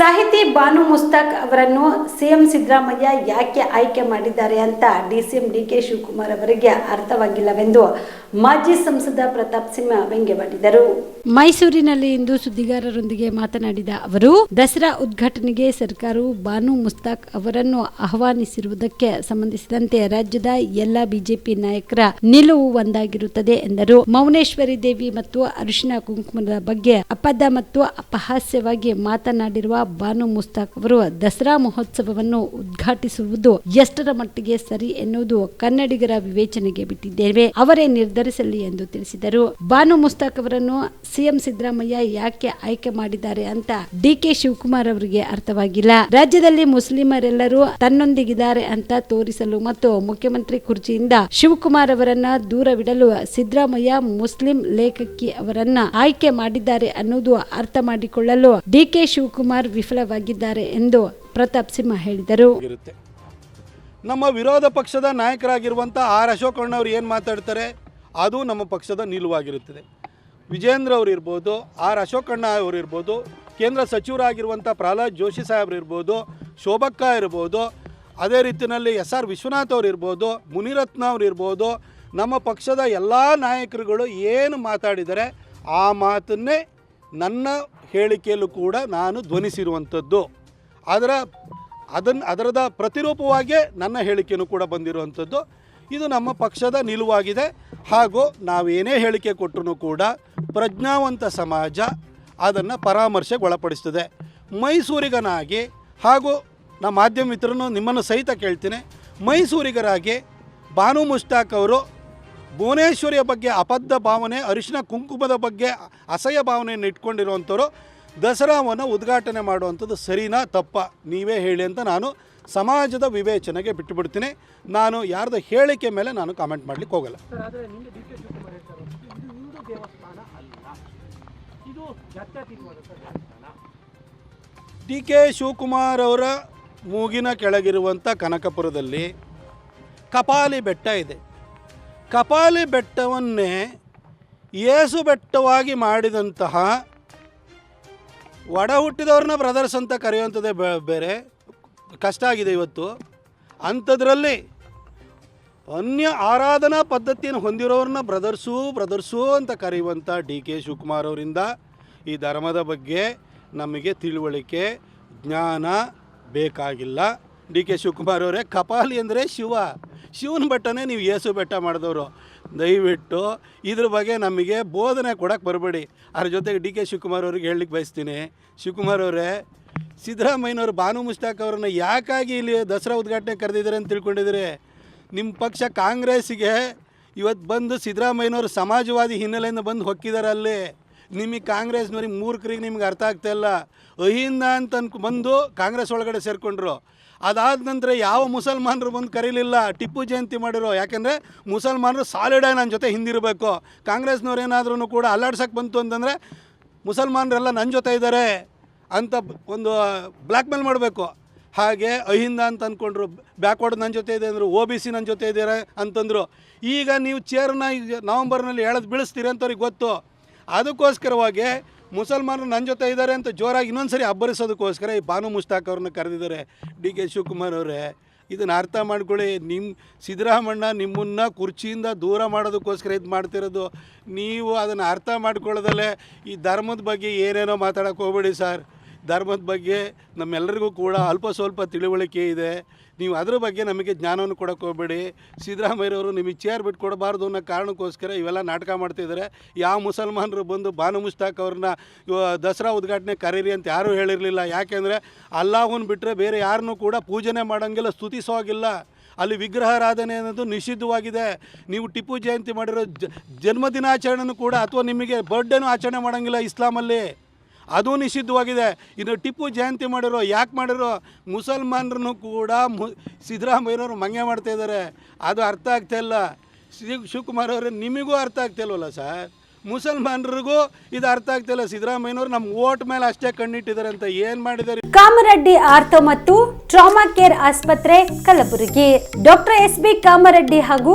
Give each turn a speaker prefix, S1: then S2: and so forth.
S1: ಸಾಹಿತಿ ಬಾನು ಮುಸ್ತಾಕ್ ಅವರನ್ನು ಸಿಎಂ ಸಿದ್ದರಾಮಯ್ಯ ಯಾಕೆ ಆಯ್ಕೆ ಮಾಡಿದ್ದಾರೆ ಅಂತ ಡಿಸಿಎಂ ಡಿಕೆ ಶಿವಕುಮಾರ್ ಅವರಿಗೆ ಅರ್ಥವಾಗಿಲ್ಲವೆಂದು ಮಾಜಿ ಸಂಸದ ಪ್ರತಾಪ್ ಸಿಂಹ ವ್ಯಂಗ್ಯವಾಡಿದರು. ಮೈಸೂರಿನಲ್ಲಿ ಇಂದು ಸುದ್ದಿಗಾರರೊಂದಿಗೆ ಮಾತನಾಡಿದ ಅವರು, ದಸರಾ ಉದ್ಘಾಟನೆಗೆ ಸರ್ಕಾರವು ಬಾನು ಮುಸ್ತಾಕ್ ಅವರನ್ನು ಆಹ್ವಾನಿಸಿರುವುದಕ್ಕೆ ಸಂಬಂಧಿಸಿದಂತೆ ರಾಜ್ಯದ ಎಲ್ಲ ಬಿಜೆಪಿ ನಾಯಕರ ನಿಲುವು ಒಂದಾಗಿರುತ್ತದೆ ಎಂದರು. ಮೌನೇಶ್ವರಿ ದೇವಿ ಮತ್ತು ಅರಿಶಿನ ಕುಂಕುಮದ ಬಗ್ಗೆ ಅಪದ ಮತ್ತು ಅಪಹಾಸ್ಯವಾಗಿ ಮಾತನಾಡಿರುವ ಬಾನು ಮುಸ್ತಾಕ್ ಅವರು ದಸರಾ ಮಹೋತ್ಸವವನ್ನು ಉದ್ಘಾಟಿಸುವುದು ಎಷ್ಟರ ಮಟ್ಟಿಗೆ ಸರಿ ಎನ್ನುವುದು ಕನ್ನಡಿಗರ ವಿವೇಚನೆಗೆ ಬಿಟ್ಟಿದ್ದೇವೆ. ಅವರೇ ನಿರ್ಧರಿಸಲಿ ಎಂದು ತಿಳಿಸಿದರು. ಬಾನು ಮುಸ್ತಾಕ್ ಅವರನ್ನು ಸಿಎಂ ಸಿದ್ದರಾಮಯ್ಯ ಯಾಕೆ ಆಯ್ಕೆ ಮಾಡಿದ್ದಾರೆ ಅಂತ ಡಿಕೆ ಶಿವಕುಮಾರ್ ಅವರಿಗೆ ಅರ್ಥವಾಗಿಲ್ಲ. ರಾಜ್ಯದಲ್ಲಿ ಮುಸ್ಲಿಮರೆಲ್ಲರೂ ತನ್ನೊಂದಿಗಿದ್ದಾರೆ ಅಂತ ತೋರಿಸಲು ಮತ್ತು ಮುಖ್ಯಮಂತ್ರಿ ಕುರ್ಚಿಯಿಂದ ಶಿವಕುಮಾರ್ ಅವರನ್ನ ದೂರವಿಡಲು ಸಿದ್ದರಾಮಯ್ಯ ಮುಸ್ಲಿಂ ಲೇಖಕಿ ಅವರನ್ನ ಆಯ್ಕೆ ಮಾಡಿದ್ದಾರೆ ಅನ್ನೋದು ಅರ್ಥ ಮಾಡಿಕೊಳ್ಳಲು ಡಿಕೆ ಶಿವಕುಮಾರ್ ವಿಫಲವಾಗಿದ್ದಾರೆ ಎಂದು ಪ್ರತಾಪ್ ಸಿಂಹ ಹೇಳಿದರು.
S2: ನಮ್ಮ ವಿರೋಧ ಪಕ್ಷದ ನಾಯಕರಾಗಿರುವಂಥ ಆರ್ ಅಶೋಕ್ ಅವರು ಏನು ಮಾತಾಡ್ತಾರೆ? ಅದು ನಮ್ಮ ಪಕ್ಷದ ನಿಲುವಾಗಿರುತ್ತದೆ. ವಿಜೇಂದ್ರ ಅವರು ಇರ್ಬೋದು, ಆರ್ ಅಶೋಕಣ್ಣ ಅವರು ಇರ್ಬೋದು, ಕೇಂದ್ರ ಸಚಿವರಾಗಿರುವಂಥ ಪ್ರಹ್ಲಾದ್ ಜೋಶಿ ಸಾಹೇಬ್ರು ಇರ್ಬೋದು, ಶೋಭಕ್ಕ ಇರ್ಬೋದು, ಅದೇ ರೀತಿಯಲ್ಲಿ ಎಸ್ ಆರ್ ವಿಶ್ವನಾಥ್ ಅವರು ಇರ್ಬೋದು, ಮುನಿರತ್ನ ಅವರು ಇರ್ಬೋದು, ನಮ್ಮ ಪಕ್ಷದ ಎಲ್ಲ ನಾಯಕರುಗಳು ಏನು ಮಾತಾಡಿದರೆ ಆ ಮಾತನ್ನೇ ನನ್ನ ಹೇಳಿಕೆಯಲ್ಲೂ ಕೂಡ ನಾನು ಧ್ವನಿಸಿರುವಂಥದ್ದು. ಅದರ ಅದನ್ನು ಅದರದ ಪ್ರತಿರೂಪವಾಗಿಯೇ ನನ್ನ ಹೇಳಿಕೆಯೂ ಕೂಡ ಬಂದಿರುವಂಥದ್ದು. ಇದು ನಮ್ಮ ಪಕ್ಷದ ನಿಲುವಾಗಿದೆ. ಹಾಗೂ ನಾವೇನೇ ಹೇಳಿಕೆ ಕೊಟ್ಟರೂ ಕೂಡ ಪ್ರಜ್ಞಾವಂತ ಸಮಾಜ ಅದನ್ನು ಪರಾಮರ್ಶೆಗೆ ಒಳಪಡಿಸ್ತದೆ ಮೈಸೂರಿಗನಾಗಿ ಹಾಗೂ ನಮ್ಮ ಮಾಧ್ಯಮ ಮಿತ್ರನು ನಿಮ್ಮನ್ನು ಸಹಿತ ಕೇಳ್ತೀನಿ. ಮೈಸೂರಿಗರಾಗಿ ಬಾನು ಮುಷ್ತಾಕ್ ಅವರು ಭುವನೇಶ್ವರಿಯ ಬಗ್ಗೆ ಅಬದ್ಧ ಭಾವನೆ ಅರಿಶಿನ ಕುಂಕುಮದ ಬಗ್ಗೆ ಅಸಹ್ಯ ಭಾವನೆಯನ್ನು ಇಟ್ಕೊಂಡಿರುವಂಥವ್ರು ದಸರಾವನ್ನು ಉದ್ಘಾಟನೆ ಮಾಡುವಂಥದ್ದು ಸರಿನಾ ತಪ್ಪ? ನೀವೇ ಹೇಳಿ ಅಂತ ನಾನು ಸಮಾಜದ ವಿವೇಚನೆಗೆ ಬಿಟ್ಟುಬಿಡ್ತೀನಿ. ನಾನು ಯಾರ್ದು ಹೇಳಿಕೆ ಮೇಲೆ ನಾನು ಕಾಮೆಂಟ್ ಮಾಡಲಿಕ್ಕೆ ಹೋಗಲ್ಲ.
S3: ಡಿ ಕೆ ಶಿವಕುಮಾರ್
S2: ಅವರ ಮೂಗಿನ ಕೆಳಗಿರುವಂಥ ಕನಕಪುರದಲ್ಲಿ ಕಪಾಲಿ ಬೆಟ್ಟ ಇದೆ. ಕಪಾಲಿ ಬೆಟ್ಟವನ್ನೇ ಏಸು ಬೆಟ್ಟವಾಗಿ ಮಾಡಿದಂತಹ ಒಡ ಹುಟ್ಟಿದವ್ರನ್ನ ಬ್ರದರ್ಸ್ ಅಂತ ಕರೆಯುವಂಥದ್ದೇ ಬೇರೆ. ಕಷ್ಟ ಆಗಿದೆ ಇವತ್ತು. ಅಂಥದ್ರಲ್ಲಿ ಅನ್ಯ ಆರಾಧನಾ ಪದ್ಧತಿಯನ್ನು ಹೊಂದಿರೋರನ್ನ ಬ್ರದರ್ಸು ಬ್ರದರ್ಸು ಅಂತ ಕರೆಯುವಂಥ ಡಿ ಕೆ ಶಿವಕುಮಾರ್ ಅವರಿಂದ ಈ ಧರ್ಮದ ಬಗ್ಗೆ ನಮಗೆ ತಿಳುವಳಿಕೆ, ಜ್ಞಾನ ಬೇಕಾಗಿಲ್ಲ. ಡಿ ಕೆ ಶಿವಕುಮಾರ್ ಅವರೇ, ಕಪಾಲಿ ಅಂದರೆ ಶಿವ. ಶಿವನ ಬೆಟ್ಟನೇ ನೀವು ಯೇಸು ಬೆಟ್ಟ ಮಾಡಿದವರು. ದಯವಿಟ್ಟು ಇದ್ರ ಬಗ್ಗೆ ನಮಗೆ ಬೋಧನೆ ಕೊಡೋಕ್ಕೆ ಬರಬೇಡಿ. ಅದ್ರ ಜೊತೆಗೆ ಡಿ ಕೆ ಶಿವಕುಮಾರ್ ಅವ್ರಿಗೆ ಹೇಳಲಿಕ್ಕೆ ಬಯಸ್ತೀನಿ. ಶಿವಕುಮಾರ್ ಅವರೇ, ಸಿದ್ದರಾಮಯ್ಯನವರು ಭಾನು ಮುಷ್ತಾಕ್ ಅವ್ರನ್ನ ಯಾಕಾಗಿ ಇಲ್ಲಿ ದಸರಾ ಉದ್ಘಾಟನೆ ಕರೆದಿದ್ದಾರೆ ಅಂತ ತಿಳ್ಕೊಂಡಿದ್ದೀರಿ? ನಿಮ್ಮ ಪಕ್ಷ ಕಾಂಗ್ರೆಸ್ಸಿಗೆ ಇವತ್ತು ಬಂದು ಸಿದ್ದರಾಮಯ್ಯನವರು ಸಮಾಜವಾದಿ ಹಿನ್ನೆಲೆಯಿಂದ ಬಂದು ಹೊಕ್ಕಿದ್ದಾರೆ ಅಲ್ಲಿ. ನಿಮಗೆ ಕಾಂಗ್ರೆಸ್ನವ್ರಿಗೆ ಮೂರ್ಖರಿಗೆ ನಿಮ್ಗೆ ಅರ್ಥ ಆಗ್ತಾಯಿಲ್ಲ ಅಹಿಂದ ಅಂತ ಅನ್ಕೊ, ಬಂದು ಕಾಂಗ್ರೆಸ್ ಒಳಗಡೆ ಸೇರಿಕೊಂಡ್ರು. ಅದಾದ ನಂತರ ಯಾವ ಮುಸಲ್ಮಾನರು ಬಂದು ಕರೀಲಿಲ್ಲ. ಟಿಪ್ಪು ಜಯಂತಿ ಮಾಡಿರೋ, ಯಾಕೆಂದರೆ ಮುಸಲ್ಮಾನರು ಸಾಲಿಡಾಗಿ ನನ್ನ ಜೊತೆ ಹಿಂದಿರಬೇಕು. ಕಾಂಗ್ರೆಸ್ನವ್ರು ಏನಾದ್ರೂ ಕೂಡ ಅಲ್ಲಾಡ್ಸಕ್ಕೆ ಬಂತು ಅಂತಂದರೆ ಮುಸಲ್ಮಾನರೆಲ್ಲ ನನ್ನ ಜೊತೆ ಇದ್ದಾರೆ ಅಂತ ಒಂದು ಬ್ಲ್ಯಾಕ್ ಮೇಲ್ ಮಾಡಬೇಕು. ಹಾಗೆ ಅಹಿಂದ ಅಂತ ಅಂದ್ಕೊಂಡ್ರು ಬ್ಯಾಕ್ವರ್ಡ್ ನನ್ನ ಜೊತೆ ಇದೆ ಅಂದರು ಒ ಬಿ ಸಿ ನನ್ನ ಜೊತೆ ಇದ್ದಾರೆ ಅಂತಂದರು. ಈಗ ನೀವು ಚೇರ್ನ ನವಂಬರ್ನಲ್ಲಿ ಎಳೆದು ಬೀಳಿಸ್ತೀರಿ ಅಂತವ್ರಿಗೆ ಗೊತ್ತು. ಅದಕ್ಕೋಸ್ಕರವಾಗಿ ಮುಸಲ್ಮಾನರು ನನ್ನ ಜೊತೆ ಇದ್ದಾರೆ ಅಂತ ಜೋರಾಗಿ ಇನ್ನೊಂದು ಸರಿ ಅಬ್ಬರಿಸೋದಕ್ಕೋಸ್ಕರ ಈ ಬಾನು ಮುಸ್ತಾಕ್ ಅವ್ರನ್ನ ಕರೆದಿದ್ದಾರೆ. ಡಿ ಕೆ ಶಿವಕುಮಾರ್ ಅವರೇ, ಇದನ್ನು ಅರ್ಥ ಮಾಡ್ಕೊಳ್ಳಿ. ನಿಮ್ಮ ಸಿದ್ದರಾಮಣ್ಣ ನಿಮ್ಮನ್ನು ಕುರ್ಚಿಯಿಂದ ದೂರ ಮಾಡೋದಕ್ಕೋಸ್ಕರ ಇದು ಮಾಡ್ತಿರೋದು. ನೀವು ಅದನ್ನು ಅರ್ಥ ಮಾಡ್ಕೊಳ್ಳೋದಲ್ಲೇ ಈ ಧರ್ಮದ ಬಗ್ಗೆ ಏನೇನೋ ಮಾತಾಡೋಕ್ಕೆ ಹೋಗ್ಬೇಡಿ ಸರ್. ಧರ್ಮದ ಬಗ್ಗೆ ನಮ್ಮೆಲ್ಲರಿಗೂ ಕೂಡ ಅಲ್ಪ ಸ್ವಲ್ಪ ತಿಳುವಳಿಕೆ ಇದೆ. ನೀವು ಅದರ ಬಗ್ಗೆ ನಮಗೆ ಜ್ಞಾನವನ್ನು ಕೊಡಕ್ಕೆ ಹೋಗಬೇಡಿ. ಸಿದ್ದರಾಮಯ್ಯವರು ನಿಮಗೆ ಚೇರ್ ಬಿಟ್ಟು ಕೊಡಬಾರ್ದು ಅನ್ನೋ ಕಾರಣಕ್ಕೋಸ್ಕರ ಇವೆಲ್ಲ ನಾಟಕ ಮಾಡ್ತಿದ್ದಾರೆ ಯಾವ ಮುಸಲ್ಮಾನರು ಬಂದು ಬಾನು ಮುಷ್ತಾಕ್ ಅವ್ರನ್ನ ದಸರಾ ಉದ್ಘಾಟನೆ ಕರೀರಿ ಅಂತ ಯಾರೂ ಹೇಳಿರಲಿಲ್ಲ. ಯಾಕೆಂದರೆ ಅಲ್ಲಾಹುನ್ ಬಿಟ್ಟರೆ ಬೇರೆ ಯಾರನ್ನೂ ಕೂಡ ಪೂಜನೆ ಮಾಡೋಂಗಿಲ್ಲ ಸ್ತುತಿಸೋ ಆಗಿಲ್ಲ ಅಲ್ಲಿ ವಿಗ್ರಹಾರಾಧನೆ ಅನ್ನೋದು ನಿಷಿದ್ಧವಾಗಿದೆ. ನೀವು ಟಿಪ್ಪು ಜಯಂತಿ ಮಾಡಿರೋ ಜನ್ಮದಿನಾಚರಣೆನೂ ಕೂಡ ಅಥವಾ ನಿಮಗೆ ಬರ್ಡೇನೂ ಆಚರಣೆ ಮಾಡೋಂಗಿಲ್ಲ ಇಸ್ಲಾಮಲ್ಲಿ. ಅದು ನಿಷಿದ್ಧವಾಗಿದೆ. ಇನ್ನು ಟಿಪ್ಪು ಜಯಂತಿ ಮಾಡಿರೋ, ಯಾಕೆ ಮಾಡಿರೋ? ಮುಸಲ್ಮಾನರನ್ನು ಕೂಡ ಮು, ಸಿದ್ದರಾಮಯ್ಯನವರು ಮಂಗೆ ಮಾಡ್ತಾ ಇದ್ದಾರೆ. ಅದು ಅರ್ಥ ಆಗ್ತಾ ಇಲ್ಲ. ಶ್ರೀ ಶಿವಕುಮಾರ್ ಅವರೇ, ನಿಮಗೂ ಅರ್ಥ ಆಗ್ತಾ ಇಲ್ವಲ್ಲ ಸರ್? ಮುಸಲ್ಮಾನರಿಗೂ ಇದು ಅರ್ಥ ಆಗ್ತಿಲ್ಲ ಸಿದ್ದರಾಮಯ್ಯನವರು ನಮ್ಮ ಓಟ್ ಮೇಲೆ ಅಷ್ಟೇ ಕಣ್ಣಿಟ್ಟಿದ್ದಾರೆ ಅಂತ ಏನು ಮಾಡಿದ್ದಾರೆ?
S1: ಕಾಮರೆಡ್ಡಿ ಆರ್ಥೋ ಮತ್ತು ಟ್ರಾಮಾ ಕೇರ್ ಆಸ್ಪತ್ರೆ Kalaburagi. Doctor S B Kamareddy ಹಾಗೂ